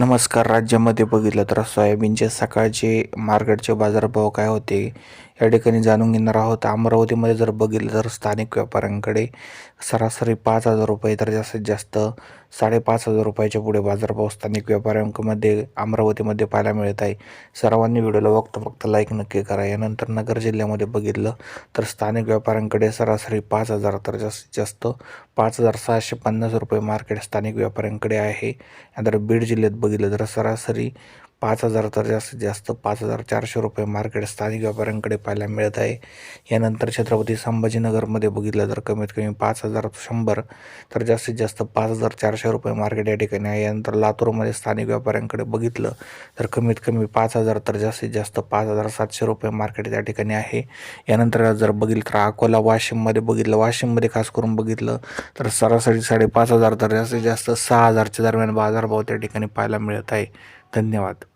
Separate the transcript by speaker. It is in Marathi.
Speaker 1: नमस्कार राज्यामध्ये बघितलं तर सोयाबीनचे सकाळचे मार्केटचे बाजारभाव काय होते? या ठिकाणी जाणून घेणार आहोत. अमरावतीमध्ये जर बघितलं तर स्थानिक व्यापाऱ्यांकडे सरासरी पाच हजार रुपये तर जास्तीत जास्त साडेपाच हजार रुपयाच्या पुढे बाजारभाव स्थानिक व्यापाऱ्यांमध्ये अमरावतीमध्ये पाहायला मिळत आहे. सर्वांनी व्हिडिओला बघता फक्त लाईक नक्की करा. यानंतर नगर जिल्ह्यामध्ये बघितलं तर स्थानिक व्यापाऱ्यांकडे सरासरी पाच हजार तर जास्तीत जास्त पाच हजार सहाशे पन्नास रुपये मार्केट स्थानिक व्यापाऱ्यांकडे आहे. नंतर बीड जिल्ह्यात बघितलं तर सरासरी पाच हजार तर जास्तीत जास्त पाच हजार चारशे रुपये मार्केट स्थानिक व्यापाऱ्यांकडे पाहायला मिळत आहे. यानंतर छत्रपती संभाजीनगरमध्ये बघितलं तर कमीत कमी पाच हजार शंभर तर जास्तीत जास्त पाच हजार चारशे रुपये मार्केट या ठिकाणी आहे. यानंतर लातूरमध्ये स्थानिक व्यापाऱ्यांकडे बघितलं तर कमीत कमी पाच हजार तर जास्तीत जास्त पाच हजार सातशे रुपये मार्केट त्या ठिकाणी आहे. यानंतर जर बघितलं तर अकोला वाशिममध्ये बघितलं वाशिममध्ये खास करून बघितलं तर सरासरी साडेपाच हजार तर जास्तीत जास्त सहा हजारच्या दरम्यान बाजारभाव त्या ठिकाणी पाहायला मिळत आहे. धन्यवाद.